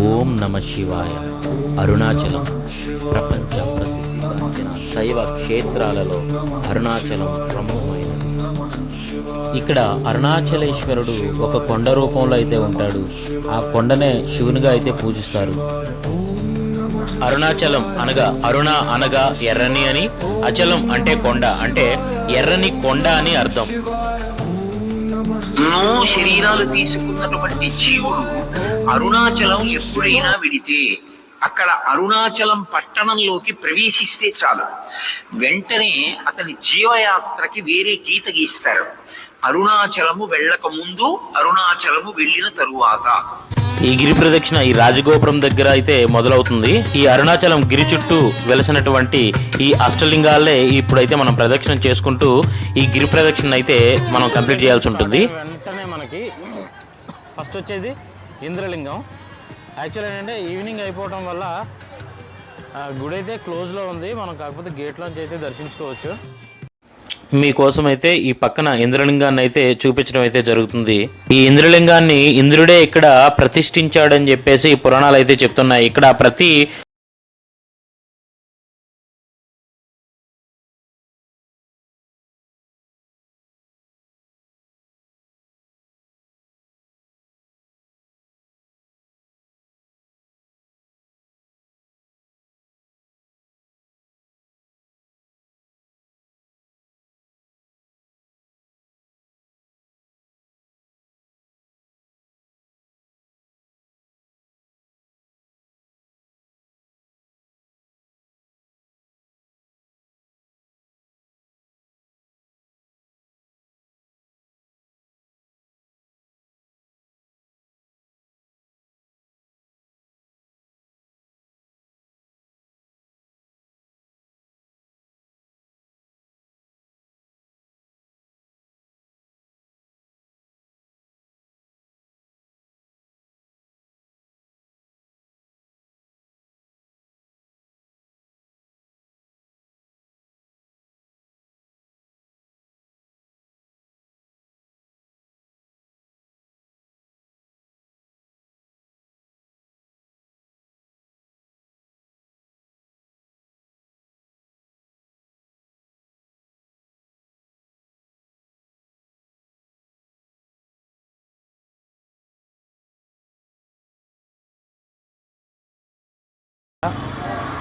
ఓం నమ శివాయ. అరుణాచలం ప్రపంచ ప్రసిద్ధిగాంచిన శైవ క్షేత్రాలలో అరుణాచలం ప్రముఖమైనది. ఇక్కడ అరుణాచలేశ్వరుడు ఒక కొండ రూపంలో అయితే ఉంటాడు. ఆ కొండనే శివునిగా అయితే పూజిస్తారు. అరుణాచలం అనగా అరుణ అనగా ఎర్రని అని అచలం అంటే కొండ అంటే ఎర్రని కొండ అని అర్థం. ఎన్నో శరీరాలు తీసుకున్నటువంటి జీవుడు అరుణాచలం ఎప్పుడైనా విడితే అక్కడ అరుణాచలం పట్టణంలోకి ప్రవేశిస్తే చాలు. వెంటనే అతని జీవయాత్రకి వేరే గీత గీస్తారు. అరుణాచలము వెళ్ళక ముందు అరుణాచలము వెళ్ళిన తరువాత. ఈ గిరి ప్రదక్షిణ ఈ రాజగోపురం దగ్గర అయితే మొదలవుతుంది. ఈ అరుణాచలం గిరి చుట్టూ వెలసినటువంటి ఈ అష్టలింగాలే ఇప్పుడైతే మనం ప్రదక్షిణ చేసుకుంటూ ఈ గిరి ప్రదక్షిణ అయితే మనం కంప్లీట్ చేయాల్సి ఉంటుంది. వెంటనే మనకి ఫస్ట్ వచ్చేది ఇంద్రలింగం. యాక్చువల్ ఏంటంటే ఈవినింగ్ అయిపోవడం వల్ల ఆ గుడి అయితే క్లోజ్లో ఉంది. మనం కాకపోతే గేట్లోంచి అయితే దర్శించుకోవచ్చు. మీకోసం అయితే ఈ పక్కన ఇంద్రలింగాన్ని అయితే చూపించడం అయితే జరుగుతుంది. ఈ ఇంద్రలింగాన్ని ఇంద్రుడే ఇక్కడ ప్రతిష్ఠించాడని చెప్పేసి పురాణాలు అయితే చెప్తున్నాయి. ఇక్కడ ప్రతి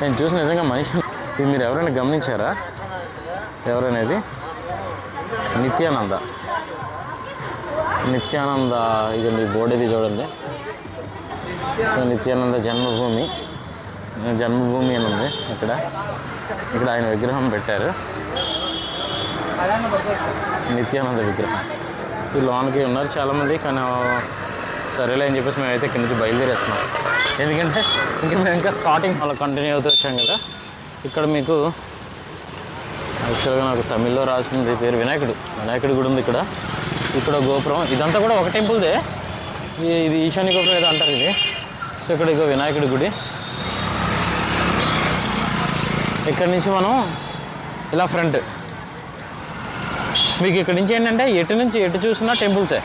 నేను చూసి నిజంగా మనిషి ఇది మీరు ఎవరైనా గమనించారా? ఎవరనేది? నిత్యానంద. నిత్యానంద ఇది మీ బోర్డు ఇది చూడండి నిత్యానంద జన్మభూమి. జన్మభూమి అని ఉంది ఇక్కడ. ఇక్కడ ఆయన విగ్రహం పెట్టారు. నిత్యానంద విగ్రహం. ఈ లోన్కి ఉన్నారు చాలామంది కానీ సరేలే అని చెప్పేసి మేమైతే ఇక్కడి నుంచి బయలుదేరేస్తున్నాం. ఎందుకంటే ఇంకా మేము ఇంకా స్టార్టింగ్ అలా కంటిన్యూ అవుతూ వచ్చాం కదా. ఇక్కడ మీకు యాక్చువల్గా నాకు తమిళ్ళో రాసింది పేరు వినాయకుడు. వినాయకుడి గుడి ఉంది ఇక్కడ. ఇక్కడ గోపురం. ఇదంతా కూడా ఒక టెంపుల్దే. ఇది ఈశాన్య గోపురం ఏదో అంటారు ఇది. సో ఇక్కడ ఇక వినాయకుడి గుడి. ఇక్కడ నుంచి మనం ఇలా ఫ్రంట్ మీకు ఇక్కడ నుంచి ఏంటంటే ఎటు నుంచి ఎటు చూసినా టెంపుల్సే.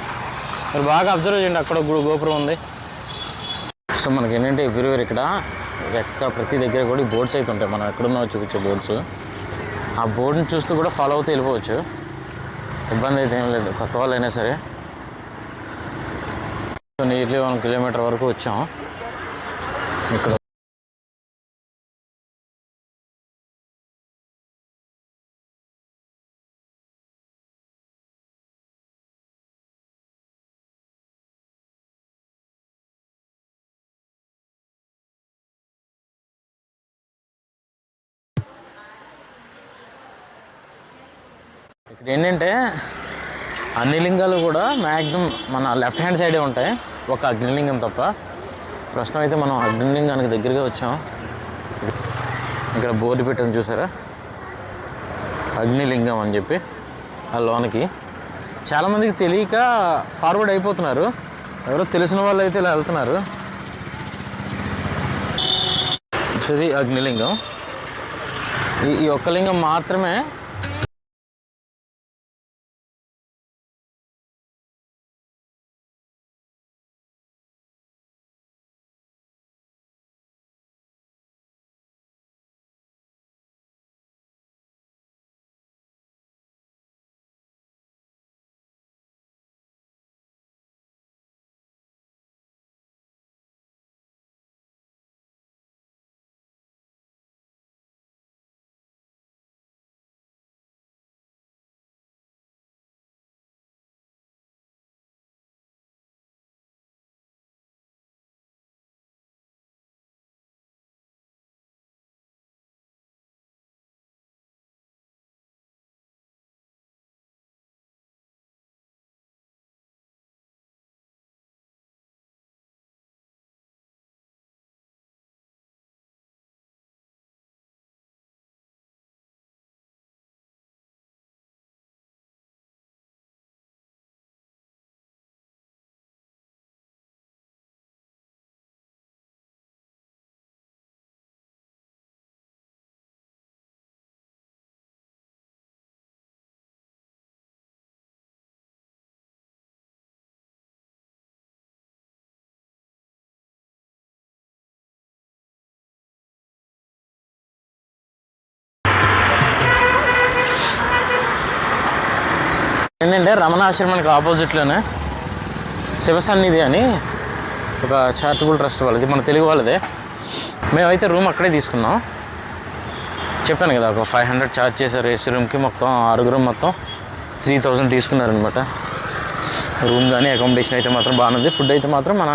మీరు బాగా అబ్జర్వ్ చేయండి. అక్కడ గోపురం ఉంది. సో మనకి ఏంటంటే ఎవ్రీవేర్ ఇక్కడ ఎక్కడ ప్రతి దగ్గర కూడా బోర్డ్స్ అయితే ఉంటాయి. మనం ఎక్కడున్నా చూపించే బోర్డ్స్. ఆ బోర్డుని చూస్తూ కూడా ఫాలో అవుతూ వెళ్ళిపోవచ్చు. ఇబ్బంది అయితే ఏం లేదు. కొత్త వాళ్ళు అయినా సరే. సో నియర్లీ వన్ కిలోమీటర్ వరకు వచ్చాం. ఇక్కడ ఇక్కడ ఏంటంటే అన్ని లింగాలు కూడా మ్యాక్సిమం మన లెఫ్ట్ హ్యాండ్ సైడే ఉంటాయి ఒక అగ్నిలింగం తప్ప. ప్రస్తుతం అయితే మనం అగ్నిలింగానికి దగ్గరగా వచ్చాం. ఇక్కడ బోర్డు పెట్టని చూసారా? అగ్నిలింగం అని చెప్పి ఆ లోనికి. చాలామందికి తెలియక ఫార్వర్డ్ అయిపోతున్నారు. ఎవరో తెలిసిన వాళ్ళు అయితే ఇలా వెళ్తున్నారు. ఇది అగ్నిలింగం. ఈ ఈ ఒక్క లింగం మాత్రమే ఏంటంటే రమణాశ్రమానికి ఆపోజిట్లోనే శివసన్నిధి అని ఒక చారిటబుల్ ట్రస్ట్ వాళ్ళది మన తెలుగు వాళ్ళదే. మేమైతే రూమ్ అక్కడే తీసుకున్నాం. చెప్పాను కదా ఒక ఫైవ్ హండ్రెడ్ ఛార్జ్ చేశారు ఏసీ రూమ్కి మొత్తం ఆరుగురు మొత్తం త్రీ థౌజండ్ తీసుకున్నారనమాట రూమ్ కానీ అకామిడేషన్ అయితే మాత్రం బాగుంది. ఫుడ్ అయితే మాత్రం మన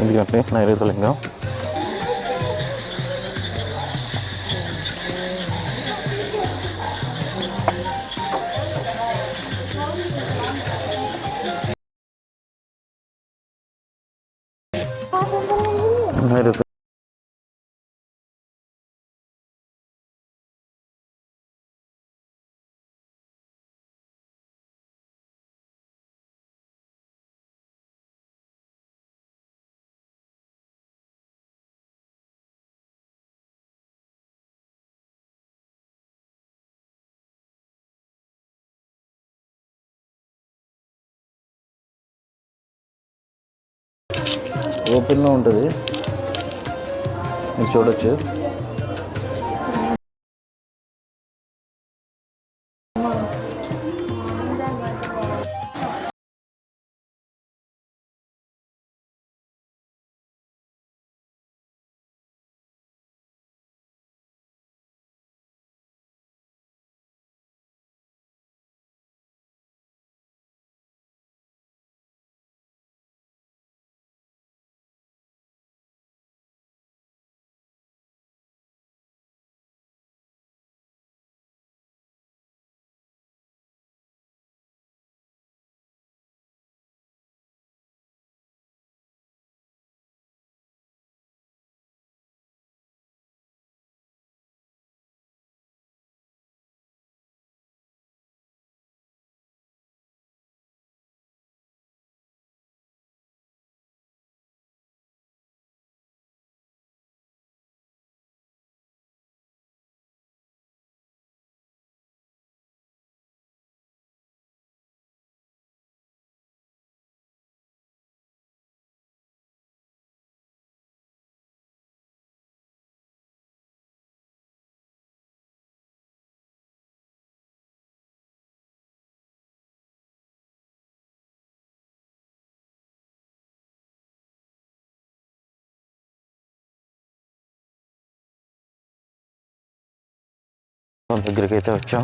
ఎందుకంటే నైరుతలింగం నైరుతి ఓపెన్లో ఉంటుంది. మీరు చూడొచ్చు. దగ్గరికి అయితే వచ్చాం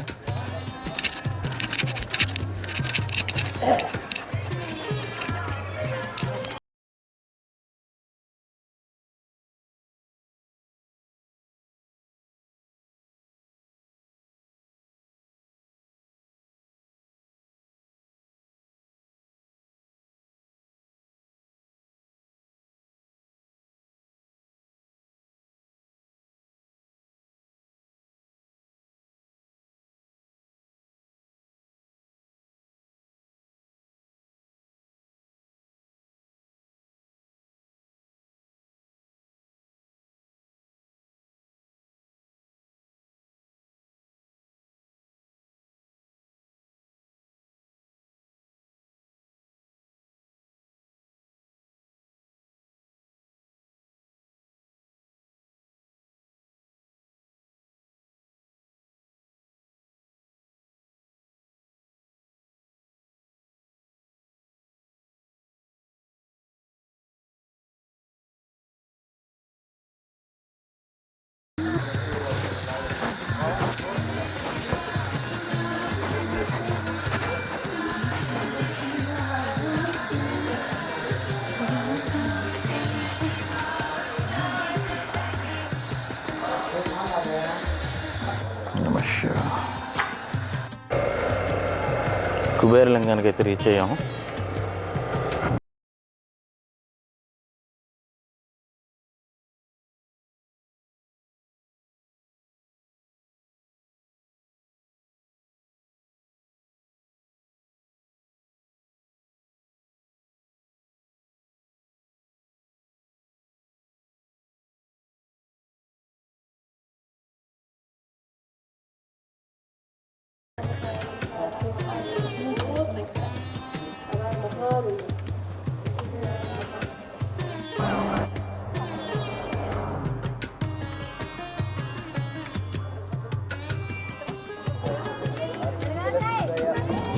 కుబేరలింగానికి అయితే రీచ్ అయ్యాము.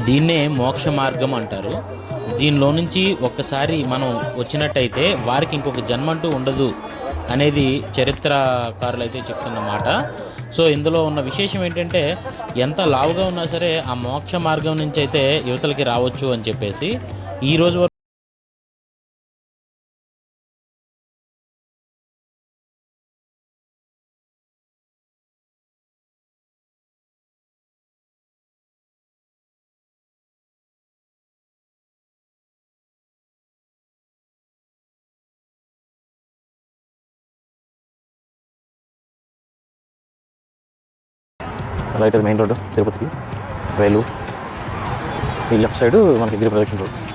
దీన్నే మోక్ష మార్గం అంటారు. దీనిలో నుంచి ఒక్కసారి మనం వచ్చినట్టయితే వారికి ఇంకొక జన్మ అంటూ ఉండదు అనేది చరిత్రకారులు అయితే చెప్తున్నమాట సో ఇందులో ఉన్న విశేషం ఏంటంటే ఎంత లావుగా ఉన్నా సరే ఆ మోక్ష మార్గం నుంచి అయితే యువతలకి రావచ్చు అని చెప్పేసి ఈ రోజు వరకు రైట్ అది మెయిన్ రోడ్డు తిరుపతికి రైలు ఈ లెఫ్ట్ సైడ్ మనకి గిరి ప్రదక్షిణ రోడ్డు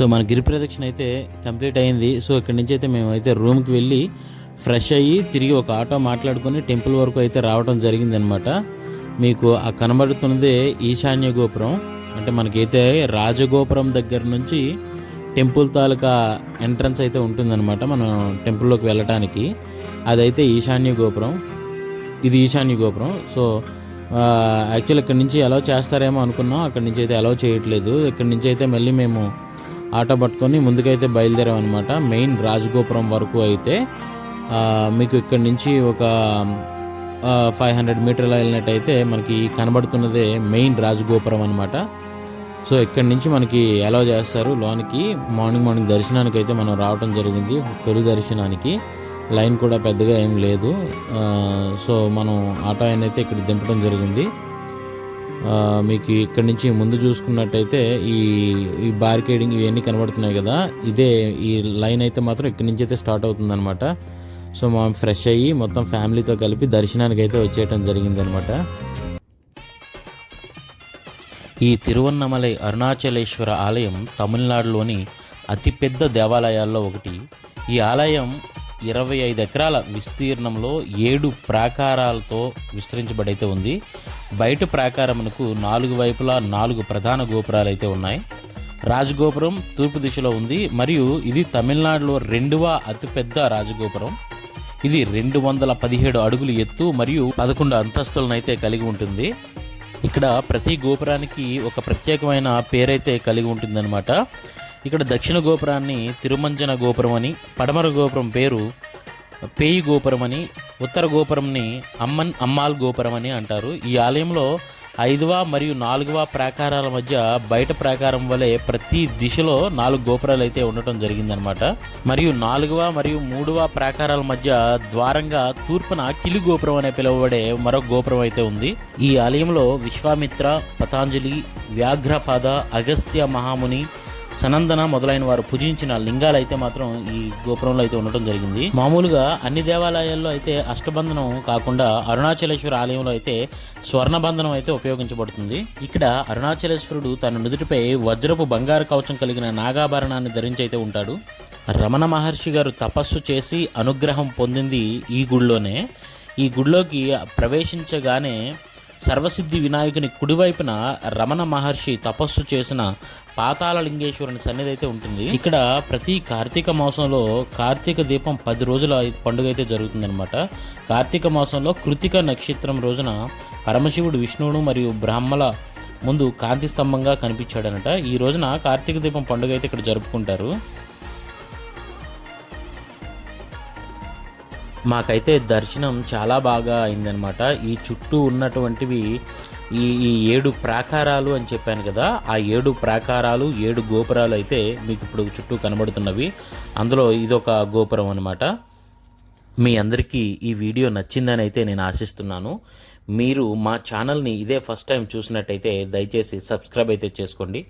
సో మన గిరి ప్రదక్షిణ అయితే కంప్లీట్ అయింది. సో ఇక్కడి నుంచి అయితే మేము అయితే రూమ్కి వెళ్ళి ఫ్రెష్ అయ్యి తిరిగి ఒక ఆటో మాట్లాడుకొని టెంపుల్ వరకు అయితే రావడం జరిగిందనమాట మీకు ఆ కనబడుతున్నదే ఈశాన్య గోపురం. అంటే మనకైతే రాజగోపురం దగ్గర నుంచి టెంపుల్ తాలూకా ఎంట్రన్స్ అయితే ఉంటుందన్నమాట మనం టెంపుల్లోకి వెళ్ళటానికి. అదైతే ఈశాన్య గోపురం. ఇది ఈశాన్య గోపురం. సో యాక్చువల్ ఇక్కడ నుంచి అలౌ చేస్తారేమో అనుకున్నాం. అక్కడి నుంచి అయితే అలౌ చేయట్లేదు. ఇక్కడ నుంచి అయితే మళ్ళీ మేము ఆటో పట్టుకొని ముందుకైతే బయలుదేరామన్నమాట. మెయిన్ రాజగోపురం వరకు అయితే మీకు ఇక్కడ నుంచి ఒక ఫైవ్ హండ్రెడ్ మీటర్లో వెళ్ళినట్టయితే మనకి కనబడుతున్నదే మెయిన్ రాజగోపురం అనమాట సో ఇక్కడ నుంచి మనకి అలౌ చేస్తారు. లోనికి మార్నింగ్ మార్నింగ్ దర్శనానికి అయితే మనం రావడం జరిగింది తొలి దర్శనానికి. లైన్ కూడా పెద్దగా ఏం లేదు. సో మనం ఆటో అయితే ఇక్కడ దింపడం జరిగింది. మీకు ఇక్కడ నుంచి ముందు చూసుకున్నట్టయితే ఈ ఈ బార్కేడింగ్ ఇవన్నీ కనబడుతున్నాయి కదా. ఇదే ఈ లైన్ అయితే మాత్రం ఇక్కడ నుంచి అయితే స్టార్ట్ అవుతుందన్నమాట. సో మనం ఫ్రెష్ అయ్యి మొత్తం ఫ్యామిలీతో కలిపి దర్శనానికి అయితే వచ్చేయటం జరిగిందనమాట ఈ తిరువన్నమలై అరుణాచలేశ్వర ఆలయం తమిళనాడులోని అతిపెద్ద దేవాలయాల్లో ఒకటి. ఈ ఆలయం ఇరవై ఐదు ఎకరాల విస్తీర్ణంలో ఏడు ప్రాకారాలతో విస్తరించబడైతే ఉంది. బయట ప్రాకారమునకు నాలుగు వైపులా నాలుగు ప్రధాన గోపురాలు అయితే ఉన్నాయి. రాజగోపురం తూర్పు దిశలో ఉంది. మరియు ఇది తమిళనాడులో రెండవ అతిపెద్ద రాజగోపురం. ఇది రెండు వందల పదిహేడు అడుగులు ఎత్తు మరియు పదకొండు అంతస్తులను అయితే కలిగి ఉంటుంది. ఇక్కడ ప్రతి గోపురానికి ఒక ప్రత్యేకమైన పేరైతే కలిగి ఉంటుందన్నమాట. ఇక్కడ దక్షిణ గోపురాన్ని తిరుమంజన గోపురం అని పడమర గోపురం పేరు పేయి గోపురం అని ఉత్తర గోపురంని అమ్మన్ అమ్మాల్ గోపురం అని అంటారు. ఈ ఆలయంలో ఐదవ మరియు నాలుగవ ప్రాకారాల మధ్య బయట ప్రాకారం వలె ప్రతి దిశలో నాలుగు గోపురాలు అయితే ఉండటం జరిగిందనమాట. మరియు నాలుగవ మరియు మూడవ ప్రాకారాల మధ్య ద్వారంగా తూర్పున కిలి గోపురం అనే పిలువబడే మరొక గోపురం అయితే ఉంది. ఈ ఆలయంలో విశ్వామిత్ర పతాంజలి వ్యాఘ్రపాద అగస్త్య మహాముని సనందన మొదలైన వారు పూజించిన లింగాలు అయితే మాత్రం ఈ గోపురంలో అయితే ఉండటం జరిగింది. మామూలుగా అన్ని దేవాలయాల్లో అయితే అష్టబంధనం కాకుండా అరుణాచలేశ్వర ఆలయంలో అయితే స్వర్ణబంధనం అయితే ఉపయోగించబడుతుంది. ఇక్కడ అరుణాచలేశ్వరుడు తన నుదుటిపై వజ్రపు బంగారు కవచం కలిగిన నాగాభరణాన్ని ధరించి అయితే ఉంటాడు. రమణ మహర్షి గారు తపస్సు చేసి అనుగ్రహం పొందింది ఈ గుడిలోనే. ఈ గుడిలోకి ప్రవేశించగానే సర్వసిద్ధి వినాయకుని కుడివైపున రమణ మహర్షి తపస్సు చేసిన పాతాళ లింగేశ్వరుని సన్నిధి అయితే ఉంటుంది. ఇక్కడ ప్రతి కార్తీక మాసంలో కార్తీక దీపం పది రోజుల పండుగ అయితే జరుగుతుందనమాట కార్తీక మాసంలో కృతిక నక్షత్రం రోజున పరమశివుడు విష్ణువును మరియు బ్రాహ్మల ముందు కాంతి స్తంభంగా కనిపించాడనట ఈ రోజున కార్తీక దీపం పండుగ అయితే ఇక్కడ జరుపుకుంటారు. మాకైతే దర్శనం చాలా బాగా అయిందనమాట ఈ చుట్టూ ఉన్నటువంటివి ఈ ఈ ఏడు ప్రాకారాలు అని చెప్పాను కదా ఆ ఏడు ప్రాకారాలు ఏడు గోపురాలు అయితే మీకు ఇప్పుడు చుట్టూ కనబడుతున్నవి. అందులో ఇదొక గోపురం అనమాట మీ అందరికీ ఈ వీడియో నచ్చిందని అయితే నేను ఆశిస్తున్నాను. మీరు మా ఛానల్ని ఇదే ఫస్ట్ టైం చూసినట్టయితే దయచేసి సబ్స్క్రైబ్ అయితే చేసుకోండి.